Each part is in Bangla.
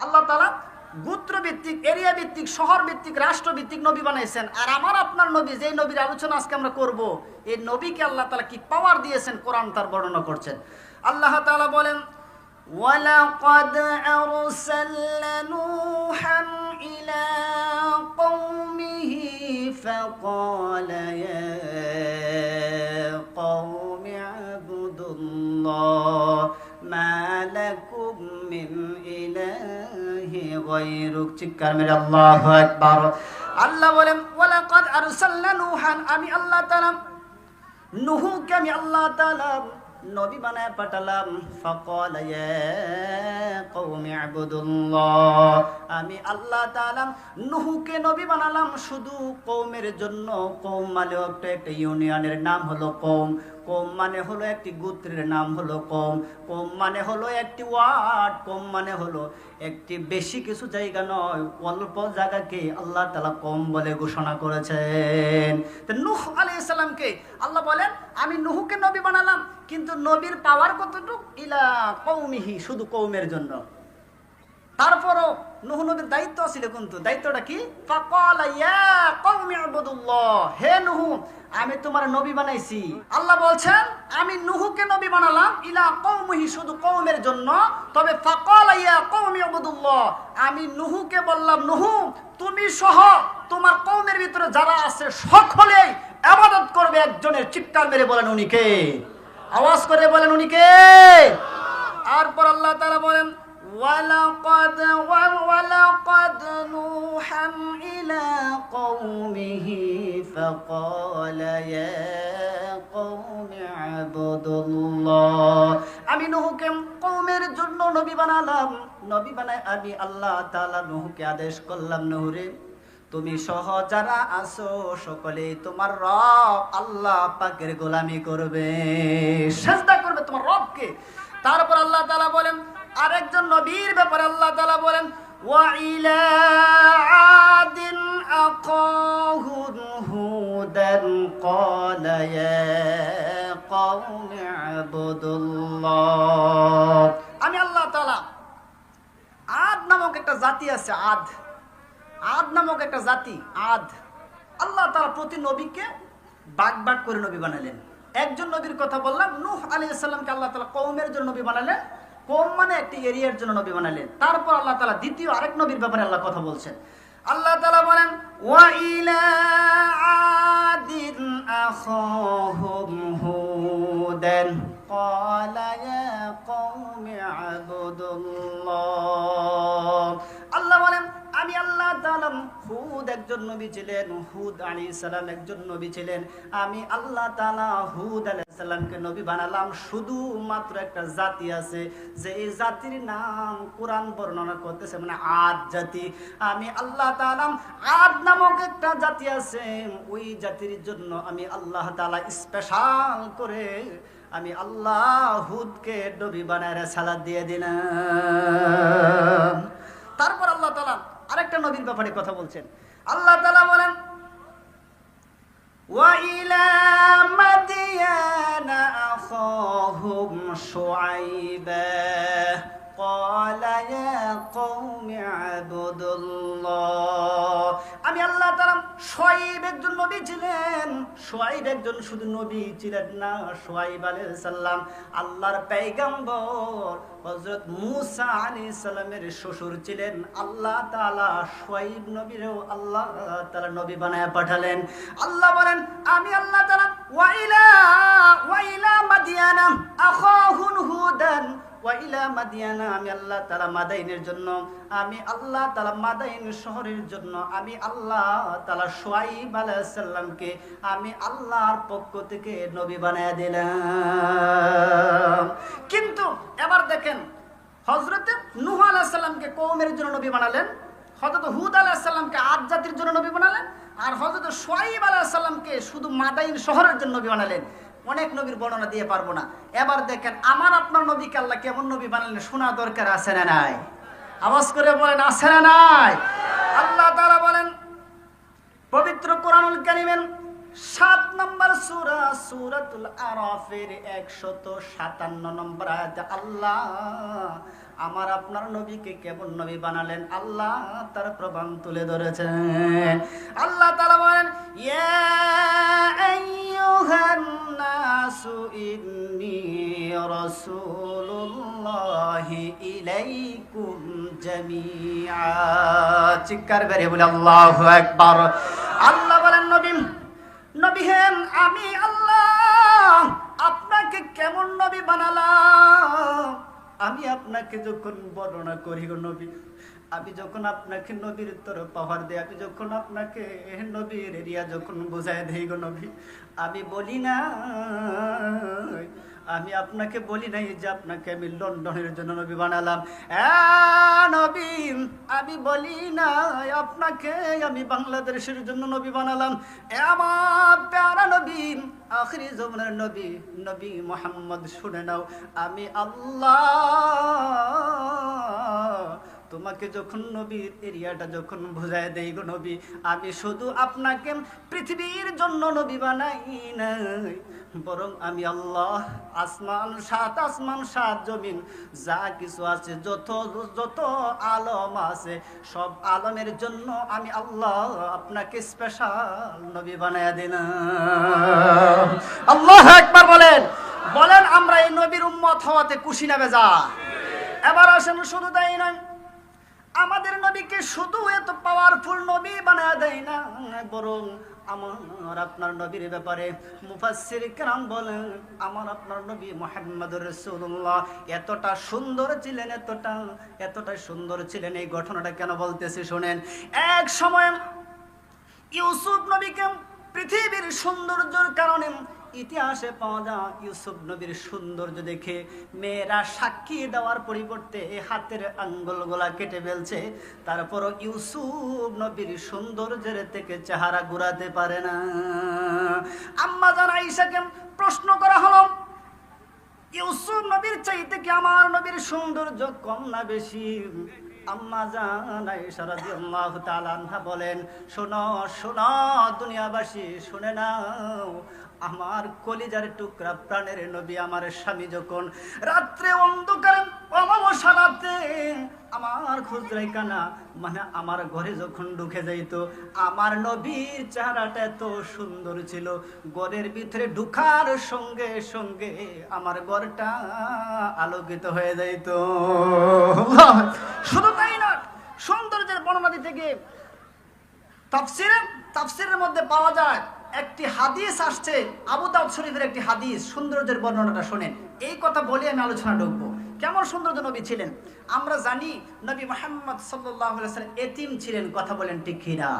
আল্লাহ তালা গোত্র ভিত্তিক এরিয়া ভিত্তিক শহর ভিত্তিক রাষ্ট্র ভিত্তিক নবী বানাইছেন আর আমার আপনার নবী যেই নবীর আলোচনা আজকে আমরা করব এই নবীকে আল্লাহ তালা কি পাওয়ার দিয়েছেন কোরআন তার বর্ণনা করছেন আল্লাহ তাআলা বলেন ولقد أرسلنا نوحا إلى قومه فقال يا قوم اعبدوا الله ما لكم من إله চিৎকার মেরে আল্লাহু আকবার। আল্লাহ বলেন, ওয়ালাকাদ আরসালনা নূহান আমি আল্লাহ তাআলা আমি আল্লাহ তাআলা নবী বানায় পাঠালাম। আমি আল্লাহ নবী বানালাম শুধু কৌমের জন্য। কৌম একটা ইউনিয়নের নাম হলো কৌম কৌম মানে হলো একটি গোত্রের নাম হলো কৌম কৌম মানে হলো একটি ওয়ার্ড, কৌম মানে হলো একটি বেশি কিছু জায়গা নয়, অল্প জায়গাকে আল্লাহ তালা কম বলে ঘোষণা করেছেন। তো নুহ আলাইহিস সালামকে আল্লাহ বলেন, আমি নুহুকে নবী বানালাম, কিন্তু নবীর পাওয়ার কতটুক? ইলা কৌমিহি শুধু কৌমের জন্য। তারপরও নুহ নবীর দায়িত্ব ছিল কিন্তু, দায়িত্বটা কি ফাকালা ইয়া কওমি ইবুদুল্লাহ হে নুহু, আমি তোমার নবী বানাইছি। আল্লাহ বলছেন, আমি নুহুকে নবী বানালাম ইলা কওমিহি, শুধু কওমের জন্য। তবে ফাকালা ইয়া কওমি ইবুদুল্লাহ আমি নুহুকে বললাম, নুহু, তুমি সহ তোমার কৌমের ভিতরে যারা আছে সকলেই ইবাদত করবে একজনের চিৎকার মেরে বলেন উনিকে আওয়াজ করে বলেন উনি কে? তারপর আল্লাহ তাআলা বলেন ولقد ولقد نوحا إلى قومه فقال يا قوم اعبدوا الله আমি নুহুকে কৌমের জন্য নবী বানালাম নবী বানায় আমি আল্লাহ তাআলা নুহুকে আদেশ করলাম নুহুরে তুমি সহ যারা আছো সকলে তোমার রব আল্লাহ পাকের গোলামি করবে সেজদা করবে তোমার রবকে তারপর আল্লাহ তাআলা বলেন আরেকজন নবীর ব্যাপারে আল্লাহ তাআলা বলেন وإلى عاد أخاهم هودا قال يا قوم اعبدوا الله আমি আল্লাহ তাআলা আদ নামক একটা জাতি আছে আদ আদ নামক একটা জাতি আদ আল্লাহ তারা প্রতি নবীকে বাগ বাগ করে নবী বানালেন একজন নবীর কথা বললাম নূহ আলাইহিস সালামকে আল্লাহ তাআলা কওমের জন্য নবী বানালেন কওম মানে একটি এরিয়ার জন্য নবী বানালেন তারপর আল্লাহ তাআলা দ্বিতীয় আরেক নবীর ব্যাপারে আল্লাহ কথা বলছেন আল্লাহ তাআলা বলেন ওয়া ইলা আদিন আখাহুম হুদান قال يا قوم اعبدوا الله আল্লাহ বলেন আমি আল্লাহ তাআলা হুদ একজন নবী ছিলেন, হুদ আলাইহিস সালাম একজন নবী ছিলেন। আমি আল্লাহ তাআলা হুদ আলাইহিস সালামকে নবী বানালাম শুধু মাত্র একটা জাতি আছে, যে এই জাতির নাম কোরআন বর্ণনা করতেছে মানে আদ জাতি। আমি আল্লাহ তাআলা, আদ নামক একটা জাতি আছে, ওই জাতির জন্য আমি আল্লাহ তাআলা স্পেশাল করে আমি আল্লাহ হুদকে নবী বানায় সালাদ দিয়ে দিলাম। তারপর আল্লাহ তালা আরেকটা নবীর ব্যাপারে কথা বলছেন আল্লাহ তালা বলেন وإلى مدين أخاهم شعيبا قال يا قوم اعبدوا الله আমি আল্লাহ তাআলা শোয়াইব একজন নবী ছিলেন শোয়াইব একজন শুধু নবী ছিলেন না শোয়াইব আলাইহিস সালাম আল্লাহর পয়গম্বর হযরত মূসা আলাইহিস সালামের শ্বশুর ছিলেন আল্লাহ তাআলা শোয়াইব নবীরেও আল্লাহ তাআলা নবী বানায় পাঠালেন আল্লাহ বলেন আমি আল্লাহ তাআলা ওয়াইলা ওয়াইলা মাদিয়ানা আখাহুন হুদান ওয়াইলা মাদিয়ানা, আমি আল্লাহ তালা মাদাইনের জন্য, আমি আল্লাহ তালা মাদাইন শহরের জন্য, আমি আল্লাহ তালা সোয়াইব আলাইহিস সালামকে আমি আল্লাহর পক্ষ থেকে নবী বানায় দিলাম। কিন্তু এবার দেখেন, হযরতে নূহ আলাইহিস সালামকে কওমের জন্য নবী বানালেন, হযরত হুদ আলাইহিস সালামকে আদ জাতির জন্য নবী বানালেন, আর হযরত শুআইব আলাইহিস সালামকে শুধু মাদাইন শহরের জন্য নবী বানালেন। অনেক নবীর বর্ণনা দিয়ে পারব না। এবার দেখেন, আমার আপনার নবীকে আল্লাহ কেমন নবী বানালেন শোনা দরকার আছে না নাই? আওয়াজ করে বলেন, আছে না নাই? আল্লাহ তারা বলেন, পবিত্র কোরআনুল কারীমের সাত নম্বর সূরা আরাফের 157 নম্বর আয়াতে, আল্লাহ, আমার আপনার নবীকে কেমন নবী বানালেন? আল্লাহ তার প্রমাণ তুলে ধরেছেন। আল্লাহ তাআলা বলেন ইলাইকুম জামিআ। চিৎকার করে বলে, আল্লাহু আকবার। আল্লাহ বলেন নবী নবী হেন আমি আল্লাহ, আপনাকে কেমন নবী বানালাম? আমি আপনাকে যখন বর্ণনা করি নবী, আমি যখন আপনাকে নবীর তোর পাহাড় দেয় আমি যখন আপনাকে নবীর এরিয়া যখন বোঝায় দেই গো নবী, আমি বলি না আমি আপনাকে বলি নাই যে আপনাকে আমি লন্ডনের জন্য নবী বানালাম। আহ, নবী আমি বলি না আপনাকে আমি বাংলাদেশের জন্য নবী বানালাম। আমার প্যারা আখরি জমনের নবী নবী মোহাম্মদ শুনে নাও আমি আল্লাহ তোমাকে যখন নবীর এরিয়াটা যখন বোঝায় দেই গো নবী, আমি শুধু আপনাকে পৃথিবীর জন্য নবী বানাই নাই। বরং আমি আল্লাহ, আসমান, সাত আসমান, সাত জমিন, যা কিছু আছে, যত যত আলম আছে, সব আলমের জন্য আমি আল্লাহ আপনাকে স্পেশাল নবী বানায় দিন আল্লাহ একবার বলেন। বলেন, আমরা এই নবীর উম্মত হওয়াতে খুশি না বেজা এবার আসেন, শুধু তাই নয় আমাদের নবীকে শুধু এত পাওয়ারফুল নবী বানায় দেয় না, বরং আমার, আপনার নবীর ব্যাপারে মুফাসসির কেরাম বলেন আমার, আপনার নবী মোহাম্মদুর রাসূলুল্লাহ এতটা সুন্দর ছিলেন, এতটা এতটা সুন্দর ছিলেন, এই ঘটনাটা কেন বলতেছি শোনেন। এক সময় ইউসুফ নবীকে পৃথিবীর সৌন্দর্যর কারণে ইতিহাসে পাওয়া যায় ইউসুফ নবীর সৌন্দর্য দেখে মেয়েরা সাক্ষী দেওয়ার পরিবর্তে এই হাতের আঙ্গুলগুলা কেটে ফেলছে। তারপরও ইউসুফ নবীর সৌন্দর্যের থেকে চেহারা ঘুরাতে পারে না। আম্মা জান আইসাকে প্রশ্ন করা হলো, ইউসুফ নবীর চাইতে কি আমার নবীর সৌন্দর্য কম না বেশি? আম্মা জান আয়েশা রাদিয়াল্লাহু তাআলা বলেন, শোনো শোনো, দুনিয়াবাসী, শুনে নাও, আমার কলিজার টুকরা প্রাণের নবী আমার স্বামী যখন রাত্রে অন্ধকারে অমাবস্যা রাতে আমার খুচরাই কানা মানে আমার ঘরে যখন ঢুকে যাইতো, আমার নবীর চেহারাটা এত সুন্দর ছিল। ঘরের ভিতরে ঢুকার সঙ্গে সঙ্গে আমার ঘরটা আলোকিত হয়ে যাইতো। শুধু তাই না সৌন্দর্যের বর্ণনা দিতে গিয়ে তাফসিরে তাফসিরের মধ্যে পাওয়া যায় একটি হাদিস আসছে, আবু দাউদ শরীফের একটি হাদিস, সৌন্দর্যের বর্ণনাটা শোনেন। এই কথা বলে আমি আলোচনা ঢুকবো কেমন সৌন্দর্য নবী ছিলেন? আমরা জানি নবী মোহাম্মদ সাল্লাম এতিম ছিলেন, কথা বলেন কিনা?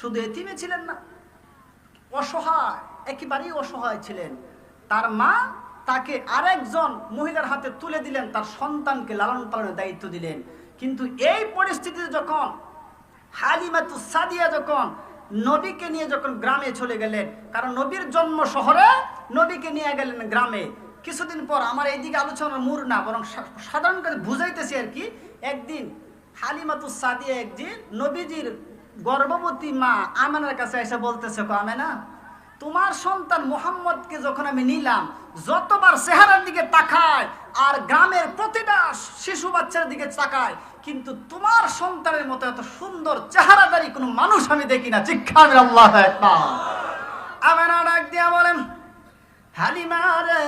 শুধু এতিমে ছিলেন না, অসহায়, একেবারেই অসহায় ছিলেন। তার মা তাকে আরেকজন মহিলার হাতে তুলে দিলেন, তার সন্তানকে লালন পালনের দায়িত্ব দিলেন। কিন্তু এই পরিস্থিতিতে যখন হালিমাতু সাদিয়া যখন নবীকে নিয়ে যখন গ্রামে চলে গেলেন, কারণ নবীর জন্ম শহরে নবীকে নিয়ে গেলেন গ্রামে। কিছুদিন পর আমার এইদিকে আলোচনার মূর না, বরং সাধারণ করে বুঝাইতেছি আর কি, একদিন হালিমাতু সাদিয়া একদিন নবীজির গর্ভবতী মা আমেনার কাছে এসে বলতেছে "গো আমেনা, তোমার সন্তান মোহাম্মদকে যখন আমি নিলাম, যতবার চেহারার দিকে তাকায় আর গ্রামের প্রতিটা শিশু বাচ্চার দিকে তাকায় কিন্তু তোমার সন্তানের মতো এত সুন্দর চেহারাদারি কোনো মানুষ আমি দেখি না। চিক্ষান আল্লাহ একবার আমেনা ডাক দিয়া বলেন, হালিমা রে,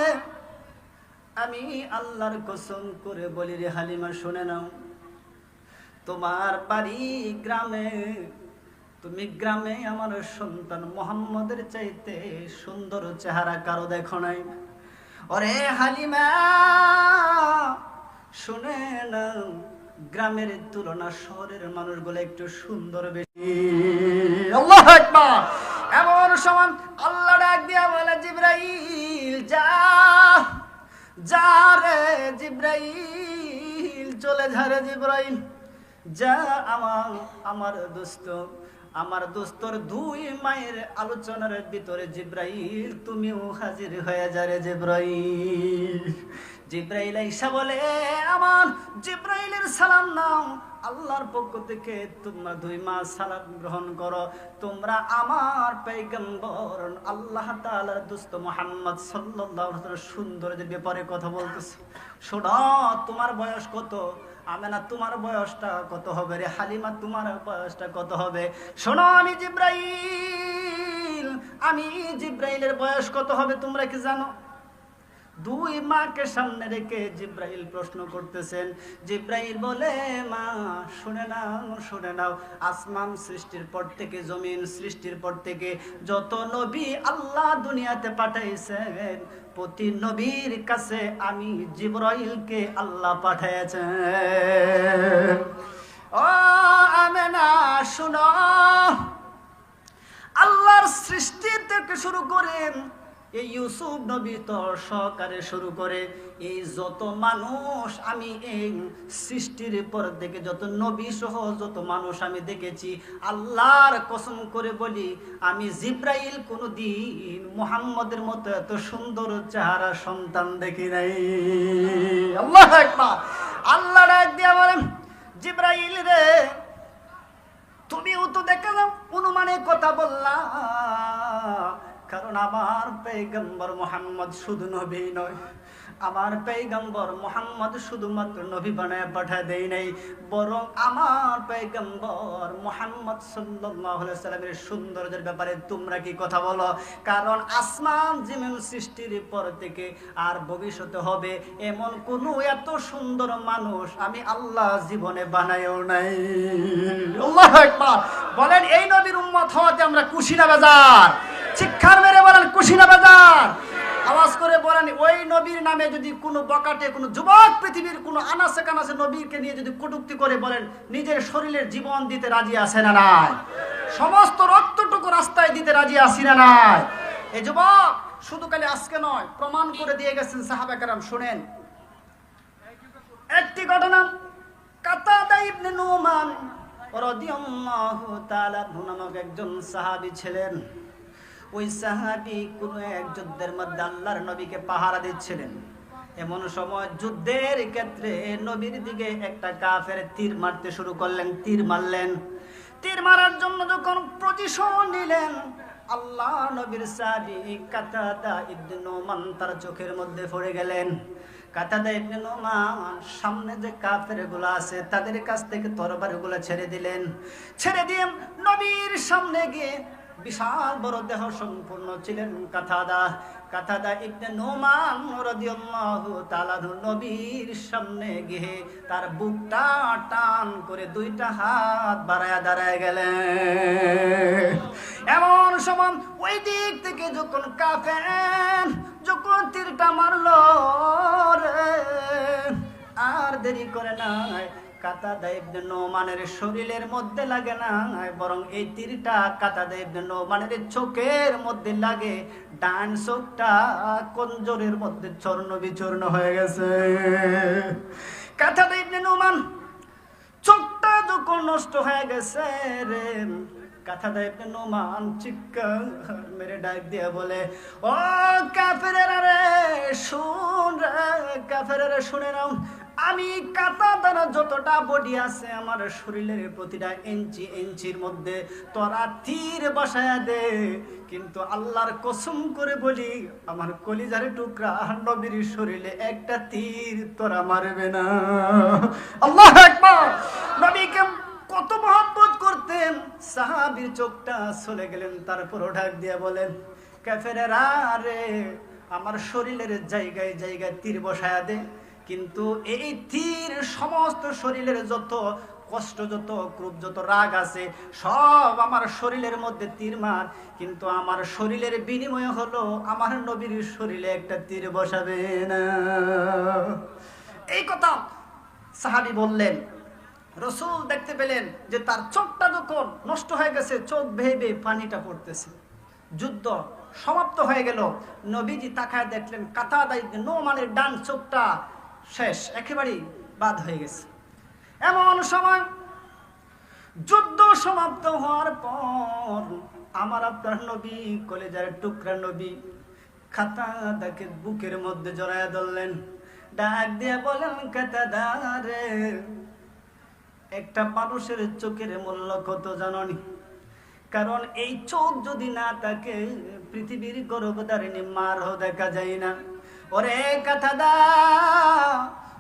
আমি আল্লাহর কসম করে বলি রে হালিমা, শুনে নাও। তোমার বাড়ি গ্রামে, তুমি গ্রামে আমার সন্তান মোহাম্মদের চাইতে সুন্দর চেহারা কারও দেখো নাই। ওরে হালিমা, শুনে না গ্রামের তুলনা শহরের মানুষগুলো একটু সুন্দর বেশি। আল্লাহ এমন সময় আল্লাহ ডাক দিয়া বলে, জিব্রাইল, যা যা রে জিব্রাইল, চলে যা রে জিব্রাইল। যা আমার আমার দোস্ত, আমার দোস্তর দুই মায়ের আলোচনার ভিতরে জিব্রাইল, তুমিও হাজির হয়ে যা রে জিব্রাইল। জিব্রাইল ঈসা বলে আমার জিব্রাইলের সালাম নাও। আল্লাহর পক্ষ থেকে তোমরা দুই মাস সালাম গ্রহণ করো। তোমরা আমার পেগম্বর আল্লাহ তাআলার দুস্থ মোহাম্মদ ওয়াসাল্লাম সৌন্দর্যের ব্যাপারে কথা বলতেছে। শোনো, তোমার বয়স কত? আমেনা, তোমার বয়সটা কত হবে রে? হালিমা, তোমার বয়সটা কত হবে? শোনো, আমি জিব্রাইল, আমি জিব্রাইলের বয়স কত হবে তোমরা কি জানো? দুই মাকে সামনে রেখে জিব্রাইল প্রশ্ন করতেছেন, জিব্রাইল বলে, মা, শুনে নাও শুনে নাও, আসমান সৃষ্টির পর থেকে, জমিন সৃষ্টির পর থেকে যত নবী আল্লাহ দুনিয়াতে পাঠাইছেন, প্রতি নবীর কাছে আমি জিব্রাইলকে আল্লাহ পাঠাইছেন ও আমেনা, শুনো, আল্লাহর সৃষ্টি থেকে শুরু করেন এই ইউসুফ নবী তো সহকারে শুরু করে, এই যত মানুষ আমি এই সৃষ্টির পর থেকে, যত নবী সহ যত মানুষ আমি দেখেছি, আল্লাহর কসম করে বলি, আমি জিব্রাইল কোনো দিন মুহাম্মদের মতো এত সুন্দর চেহারা সন্তান দেখি নাই। আল্লাহ আল্লাহ ডাক দিয়া বলেন জিব্রাইল রে, তুমিও তো দেখে অনুমানে কথা বললা। কারণ আমার পেগম্বর মোহাম্মদ শুধু নবী নয়। আমার পেগম্বর মোহাম্মদ শুধুমাত্র নবী বানায় পাঠা দেই নাই। বরং আমার পেগম্বর মোহাম্মদ সাল্লামের সৌন্দর্যের ব্যাপারে তোমরা কি কথা বলো? কারণ আসমান জিমিন সৃষ্টির পর থেকে আর ভবিষ্যতে হবে, এমন কোন এত সুন্দর মানুষ আমি আল্লাহ জীবনে বানায়ও নাই। বলেন, এই নবীর উম্মত হওয়াতে আমরা খুশি না বাজার? শিক্ষার মেরে বলেন কুশিনা বাজার। আওয়াজ করে বলেন, ওই নবীর নামে যদি কোনো বকাটে কোনো যুবক পৃথিবীর কোনো আনাসে কানাসে নবীকে নিয়ে যদি কটুক্তি করে বলেন, নিজের শরীরের জীবন দিতে রাজি আছে না নাই? সমস্ত রক্তটুকু রাস্তায় দিতে রাজি আছি না নাই? এই যুবক, শুধু খালি আজকে নয়, প্রমাণ করে দিয়ে গেছেন সাহাবা কারাম, শুনেন। একটি ঘটনা, কাতাদা ইবনে নুমান রাদিয়াল্লাহু তাআলা নামক একজন সাহাবী ছিলেন। ওই সাহাবি কোন এক যুদ্ধের মধ্যে আল্লাহর নবীকে পাহারা দিচ্ছিলেন। এমন সময় যুদ্ধের ক্ষেত্রে নবীর দিকে একটা কাফের তীর মারতে শুরু করলেন, তীর মারলেন। তীর মারার জন্য যখন পজিশন নিলেন, আল্লাহ নবীর সাহাবি কাতাদা ইবনে নোমান তার চোখের মধ্যে পড়ে গেলেন। কাতাদা ইবনে নোমান সামনে যে কাফেরগুলো আছে, তাদের কাছ থেকে তরবারি গুলো ছেড়ে দিলেন। ছেড়ে দিয়ে নবীর সামনে গিয়ে বিশাল বড় দেহ সম্পূর্ণ ছিলেন কাথাদা। কাথাদা ইবনে নোমান রাদিয়াল্লাহু তাআলা নবীর সামনে গিয়ে তার বুকটা টান করে দুইটা হাত বাড়ায়া দাঁড়ায় গেলেন। এমন সময় ওই দিক থেকে যখন কাফের যখন তীরটা মারলো আর দেরি করে নাই। কাতা দেবনে নোমানের শরীরের মধ্যে লাগে না, বরং এই তীরটা কাতা দেবনে নোমানের চোখের মধ্যে লাগে। ডান চোখটা কঞ্জরের মধ্যে চর্ণ বিচূর্ণ হয়ে গেছে। কাতা দেবনে নোমান চোখটা যখন নষ্ট হয়ে গেছে রে কথা দেয় নোমান চিৎকার মেরে ডাক দিয়া বলে, ও কাফেরেরা রে, শুন রে শুনে নাও আমি কাতা দ্বারা যতটা বডি আছে আমার শরীরের প্রতিটা ইঞ্চি ইঞ্চির মধ্যে তোরা তীর বসায়া দে। কিন্তু আল্লাহর কসম করে বলি, আমার কলিজারে টুকরা নবীর শরীরে একটা তীর তোরা মারবে না। আল্লাহ একবার নবীকে কত মহব্বত করতেন। সাহাবির চোখটা চলে গেলেন তারপর ঢাক দিয়ে বলেন ক্যাফেরা রে, আমার শরীরের জায়গায় জায়গায় তীর বসায়া দে। কিন্তু এই তীর সমস্ত শরীরের যত কষ্ট, যত ক্রুপ যত রাগ আছে, সব আমার শরীরের মধ্যে তীর মার। কিন্তু আমার শরীরের বিনিময় হলো আমার নবীর শরীরে একটা তীর বসাবে না। এই কথা সাহাবি বললেন। রসুল দেখতে পেলেন যে তার চোখটা যখন নষ্ট হয়ে গেছে, চোখ ভেবে পানিটা পড়তেছে। যুদ্ধ সমাপ্ত হয়ে গেল। নবীজি তাকায় দেখলেন কাতা দায়িত্ব নো মানে ডান চোখটা শেষ, একেবারেই বাদ হয়ে গেছে। এমন সময় যুদ্ধ সমাপ্ত হওয়ার পর আমার আপনার নবী, কলেজার টুকরা নবী খাতা দেখে বুকের মধ্যে জড়ায় ধরলেন। ডাক দিয়ে বলেন কাতাদারে একটা মানুষের চোখের মূল্য কত জাননি? কারণ এই চোখ যদি না থাকে, পৃথিবীর গর্ভধারিণী মারও দেখা যায় না। ওরে কথা দা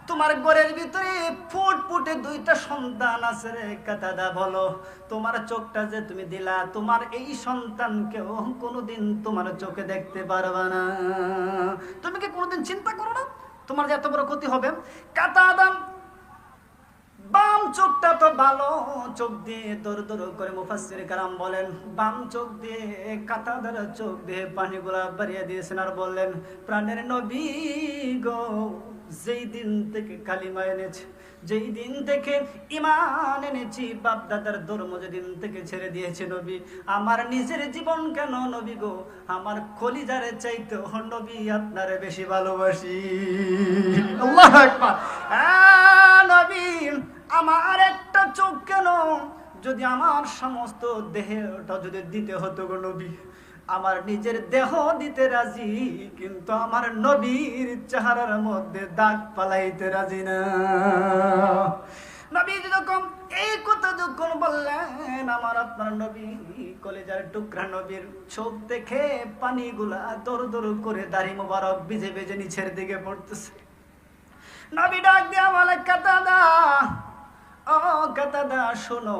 তোমার গোরের ভিতরে ফুট ফুটে দুইটা সন্তান আছে রে কাথাদা বলো। তোমার চোখটা যে তুমি দিলা, তোমার এই সন্তানকেও কোনোদিন তোমার চোখে দেখতে পারবা না। তুমি কি কোনোদিন চিন্তা করো না? তোমার যে এত বড় ক্ষতি হবে? কাতাদা বাম চোখটা তো ভালো চোখ দিয়ে দৌড় দৌড় করে মুফাসির কারাম বলেন। বাম চোখ দিয়ে কাতা দ্বারা চোখ দিয়ে পানিগুলা বাড়িয়ে দিয়েছেন আর বললেন প্রাণের নবী গো যেই দিন থেকে কালিমা এনেছে যেই দিন থেকে ইমান এনেছি বাপ দাদার ধর্ম যেদিন থেকে ছেড়ে দিয়েছে নবী আমার নিজের জীবন কেন নবী গো? আমার কলিজারে চাইতে নবী আপনারে বেশি ভালোবাসি। আল্লাহু আকবার। আহ, নবী। আমার একটা চোখ কেন? যদি আমার সমস্ত দেহটা যদি দিতে হতো গো নবী, আমার নিজের দেহ দিতে রাজি, কিন্তু আমার নবীর চেহারার মধ্যে দাগ পালাইতে রাজি না। নবী যখন এই কথা যখন বললেন, আমার আপনার নবী কলেজার টুকরা নবীর চোখ দেখে পানিগুলা দর দর করে দাড়ি মোবারক ভিজে ভিজে নিচের দিকে পড়তেছে। নবী ডাক দিয়া বলে, কাতাদা শোনো।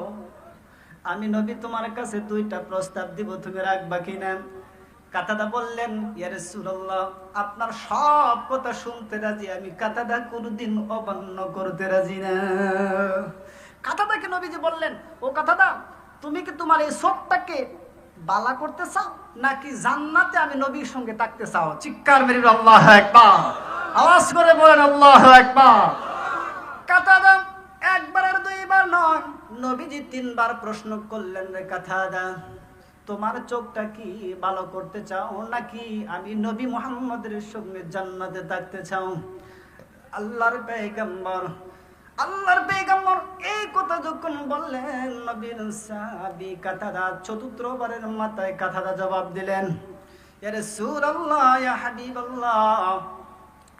আমি নবী তোমার কাছে দুইটা প্রস্তাব দিব, তুমি রাখবা কিনা? কাতাদা বললেন আপনার সব কথা শুনতে রাজি, আমি কাতাদা কোনদিন অমান্য করতে রাজি না। কাতাদাকে নবীজি বললেন, ও কাতাদা তুমি কি তোমার এই সবটাকে বালা করতে চাও, নাকি জান্নাতে আমি নবীর সঙ্গে থাকতে চাও? চিৎকার মেরে আল্লাহ একবার আওয়াজ করে বলেন, আল্লাহ একবার কাতাদা নবীজি তিনবার প্রশ্ন করলেন, রে কাথাদা, তোমার চোখটা কি ভালো করতে চাও নাকি আমি নবী মোহাম্মদের সঙ্গে জান্নাতে থাকতে চাও? আল্লাহর পেগম্বর আল্লাহর পেগম্বর এই কথা যখন বললেন, নবীর সাহাবী কাতাদা চতুর্থবারের মাথায় কাথাদা জবাব দিলেন, ইয়া রাসূলুল্লাহ, ইয়া হাবিবাল্লাহ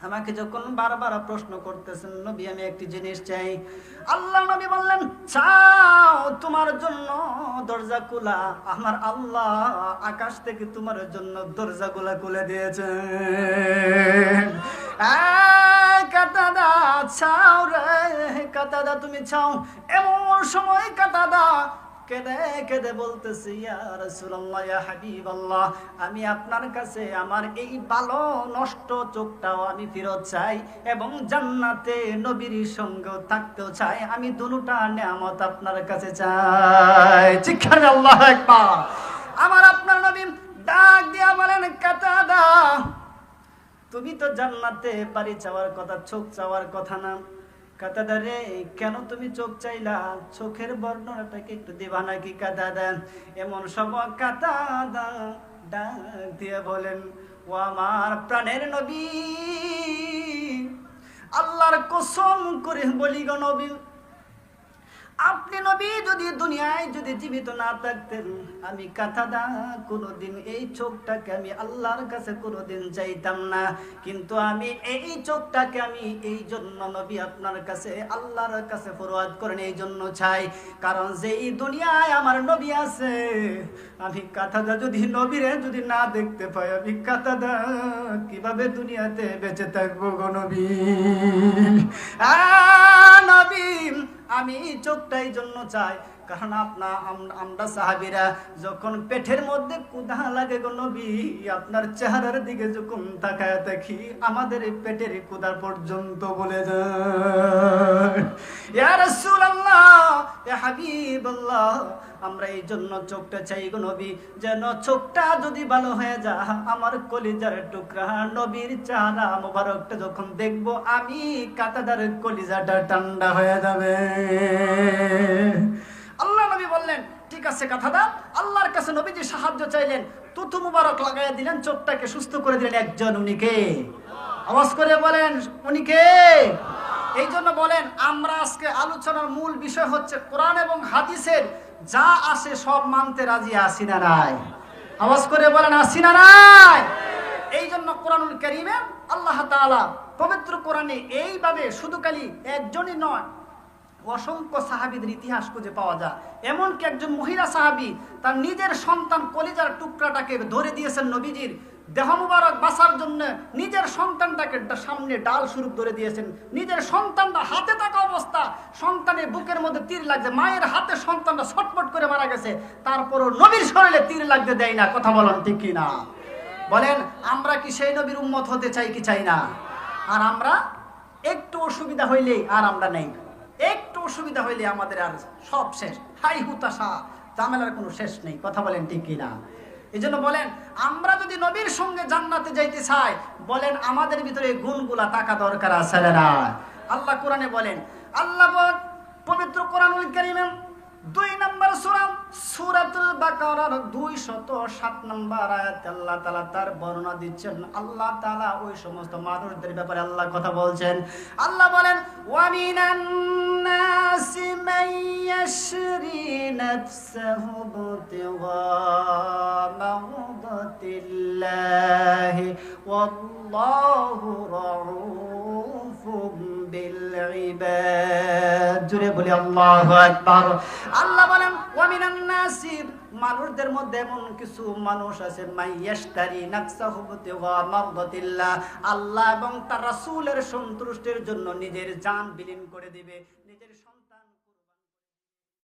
আমাকে যখন বারবার প্রশ্ন করতেছেন, নবী, আমি একটি জিনিস চাই। আল্লাহ নবী বললেন, চাও, তোমার জন্য দরজা খোলা আমার আল্লাহ আকাশ থেকে তোমার জন্য দরজা খোলা খুলে দিয়েছে কাতাদা, চাও রে, কাতাদা, তুমি চাও। এমন সময় কাতাদা কেঁদে কেঁদে বলতেছি আমি আপনার কাছে আমার এই ভালো, নষ্ট চোখটাও আমি ফেরত চাই এবং জান্নাতে নবীর সঙ্গেও থাকতেও চাই। আমি দুটা নিয়ামত আপনার কাছে চাই। চিক্ষার আল্লাহ আমার আপনার নবী ডাক দিয়া বলেন, কাতাদা, তুমি তো জান্নাতে বাড়ি চাওয়ার কথা, চোখ চাওয়ার কথা না। কাতাদা রে কেন তুমি চোখ চাইলা? চোখের বর্ণনাটাকে একটু দিবা নাকি কাতাদা? এমন সব কাতাদা ডাক দিয়ে বলেন, ও আমার প্রাণের নবী, আল্লাহর কসম করে বলি গো নবী আপনি নবী, যদি দুনিয়ায় যদি জীবিত না থাকতেন, আমি কাথাদা, কোনোদিন এই চোখটাকে আমি আল্লাহর কাছে কোনোদিন চাইতাম না। কিন্তু আমি এই চোখটাকে আমি এই জন্য নবী আপনার কাছে, আল্লাহর কাছে ফরওয়ার্ড করেন এই জন্য চাই। কারণ যে এই দুনিয়ায় আমার নবী আছে, আমি কাথাদা যদি নবীরে যদি না দেখতে পাই, আমি কাথাদা কীভাবে দুনিয়াতে বেঁচে থাকব গো নবী? আ আমি চোখটাই জন্য চাই। কারণ আপনা আমরা সাহাবিরা যখন পেটের মধ্যে কুদা লাগে গো নবী, আপনার চেহারার দিকে যখন তাকায় দেখি, আমাদের পেটের কুদা পর্যন্ত বলে যায়। আমরা এই জন্য চোখটা চাই গো নবী, যেন চোখটা যদি ভালো হয়ে যা আমার কলিজার টুকরা নবীর চারা মোবারকটা যখন দেখব, আমি কাতাদার কলিজাটা ঠান্ডা হয়ে যাবে। আল্লাহ নবী বললেন, ঠিক আছে কথাটা, আল্লাহর কাছে নবীজি সাহায্য চাইলেন তুতু মুবারক লাগাইয়া দিলেন, চোখটাকে সুস্থ করে দিলেন একজন উনিকে। আওয়াজ করে বলেন, উনিকে? এই জন্য বলেন, আমরা আজকে আলোচনার মূল বিষয় হচ্ছে কোরআন এবং হাদিসের যা আসে সব মানতে রাজি, আসি না নাই। আওয়াজ করে বলেন, আসি না নাই? এই জন্য কোরআনুল করিমে আল্লাহ তাআলা পবিত্র কোরআনে এইভাবে শুধু খালি একজনই নয় অসংখ্য সাহাবিদের ইতিহাস খুঁজে পাওয়া যায়। এমনকি একজন মহিলা সাহাবি, তার নিজের সন্তান কলিজার টুকরাটাকে ধরে দিয়েছেন নবীজির দেহ মুবারক বাঁচার জন্য। নিজের সন্তানটাকে সামনে ডাল স্বরূপ ধরে দিয়েছেন। নিজের সন্তানটা হাতে থাকা অবস্থা। সন্তানের বুকের মধ্যে তীর লাগছে। মায়ের হাতে সন্তানটা ছটপট করে মারা গেছে। তারপরও নবীর শরীরে তীর লাগতে দেয় না। কথা বলেন ঠিক কি না? বলেন, আমরা কি সেই নবীর উন্মত হতে চাই কি চাই না? আর আমরা একটু অসুবিধা হইলেই আর আমরা নেই। একটু অসুবিধা হইলে আমাদের আর সব শেষ। হাই হুতাশা জামেলার কোনো শেষ নেই, কথা বলেন ঠিক কিনা। এই জন্য বলেন, আমরা যদি নবীর সঙ্গে জান্নাতে যাইতে চাই, বলেন আমাদের ভিতরে গুণগুলা থাকা দরকার আছে আল্লাহ কোরআনে বলেন, আল্লাহ পবিত্র কোরআন দুই নম্বর সূরা, সূরাতুল বাকারার 207 নম্বর আয়াতে আল্লাহ তালা তার বর্ণনা দিচ্ছেন। আল্লাহ তালা ওই সমস্ত মানুষদের ব্যাপারে আল্লাহ কথা বলছেন। আল্লাহ বলেন, ওয়া মিনান নাসি মান ইয়াশরি নাফসাহু ইবতিগা মারদাতিল্লাহি ওয়াল্লাহু রাউফুম বিল ইবাদ আল্লাহু আল্লাহ বলেন মানুষদের মধ্যে এমন কিছু মানুষ আছে আল্লাহ এবং তার রাসূলের সন্তুষ্টির জন্য নিজের জান বিলীন করে দিবে।